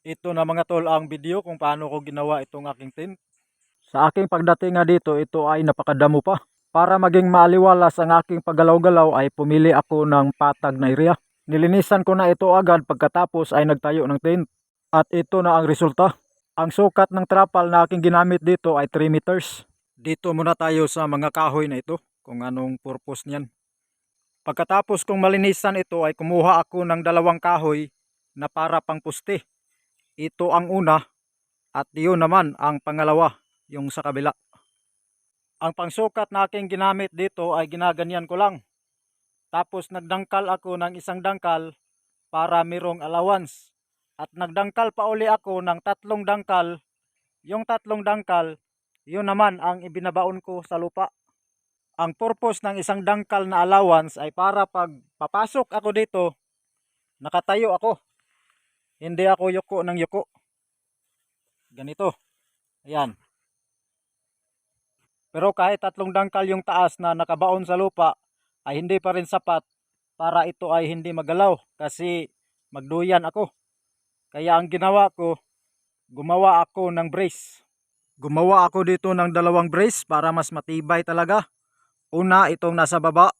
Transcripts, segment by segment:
Ito na mga tol ang video kung paano ko ginawa itong aking tent. Sa aking pagdating nga dito, ito ay napakadamo pa. Para maging maaliwalas ang aking paggalaw-galaw ay pumili ako ng patag na area. Nilinisan ko na ito agad pagkatapos ay nagtayo ng tent. At ito na ang resulta. Ang sukat ng trapal na aking ginamit dito ay 3 meters. Dito muna tayo sa mga kahoy na ito kung anong purpose niyan. Pagkatapos kong malinisan ito ay kumuha ako ng dalawang kahoy na para pang puste. Ito ang una at yun naman ang pangalawa, yung sa kabila. Ang pangsukat na aking ginamit dito ay ginaganyan ko lang. Tapos nagdangkal ako ng isang dangkal para mirong allowance. At nagdangkal pa uli ako ng tatlong dangkal. Yung tatlong dangkal, yun naman ang ibinabaon ko sa lupa. Ang purpose ng isang dangkal na allowance ay para pag papasok ako dito, nakatayo ako. Hindi ako yuko ng yuko. Ganito. Ayan. Pero kahit tatlong dangkal yung taas na nakabaon sa lupa, ay hindi pa rin sapat para ito ay hindi magalaw kasi magduyan ako. Kaya ang ginawa ko, gumawa ako ng brace. Gumawa ako dito ng dalawang brace para mas matibay talaga. Una, itong nasa baba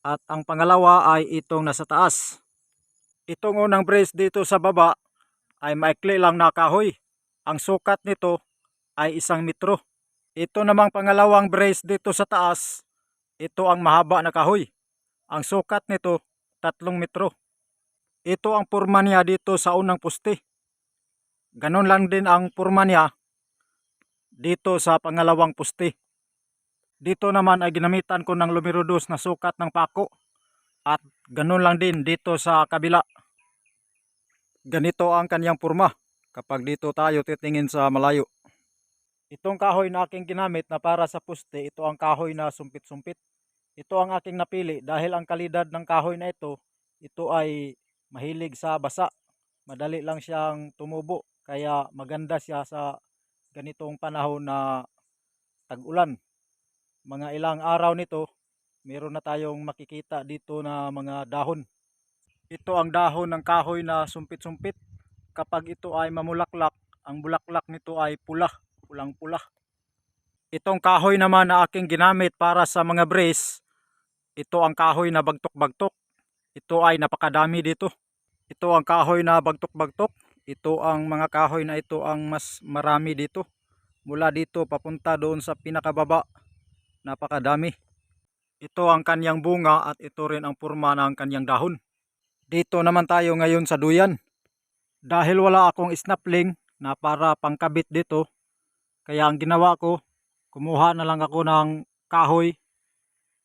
at ang pangalawa ay itong nasa taas. Itong unang brace dito sa baba ay maikli lang na kahoy. Ang sukat nito ay isang metro. Ito namang pangalawang brace dito sa taas, ito ang mahaba na kahoy. Ang sukat nito, tatlong metro. Ito ang purma niya dito sa unang puste. Ganon lang din ang purma niya dito sa pangalawang puste. Dito naman ay ginamitan ko ng lumirodos na sukat ng pako. At ganon lang din dito sa kabila. Ganito ang kanyang purma kapag dito tayo titingin sa malayo. Itong kahoy na aking ginamit na para sa puste, ito ang kahoy na sumpit-sumpit. Ito ang aking napili dahil ang kalidad ng kahoy na ito, ito ay mahilig sa basa. Madali lang siyang tumubo, kaya maganda siya sa ganitong panahon na tag-ulan. Mga ilang araw nito, meron na tayong makikita dito na mga dahon. Ito ang dahon ng kahoy na sumpit-sumpit. Kapag ito ay mamulaklak, ang bulaklak nito ay pula pulang-pula. Itong kahoy naman na aking ginamit para sa mga brace, ito ang kahoy na bagtok-bagtok. Ito ay napakadami dito. Ito ang kahoy na bagtok-bagtok. Ito ang mga kahoy na ito ang mas marami dito. Mula dito papunta doon sa pinakababa. Napakadami. Ito ang kanyang bunga at ito rin ang purma ng kanyang dahon. Dito naman tayo ngayon sa duyan. Dahil wala akong snapling na para pangkabit dito, kaya ang ginawa ko, kumuha na lang ako ng kahoy.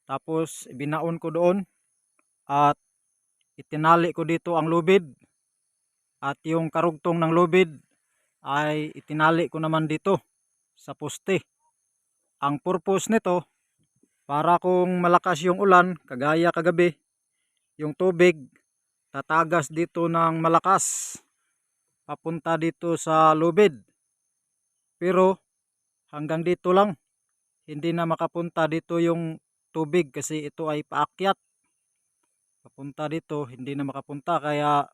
Tapos binaon ko doon at itinali ko dito ang lubid. At yung karugtong ng lubid ay itinali ko naman dito sa poste. Ang purpose nito, para kung malakas yung ulan, kagaya kagabi, yung tubig tatagas dito ng malakas papunta dito sa lubid. Pero hanggang dito lang. Hindi na makapunta dito yung tubig kasi ito ay paakyat. Papunta dito, hindi na makapunta kaya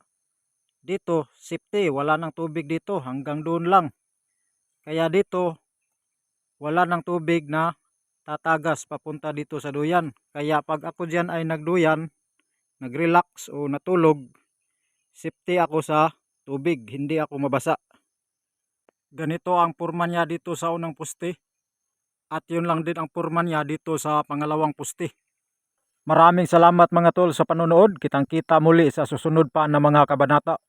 dito safety, wala nang tubig dito hanggang doon lang. Kaya dito wala nang tubig na tatagas papunta dito sa duyan. Kaya pag ako diyan ay nagduyan, nagrelax o natulog, safety ako sa tubig, hindi ako mabasa. Ganito ang purma niya dito sa unang puste. At yun lang din ang purma niya dito sa pangalawang puste. Maraming salamat mga tol sa panonood. Kitang kita muli sa susunod pa na mga kabanata.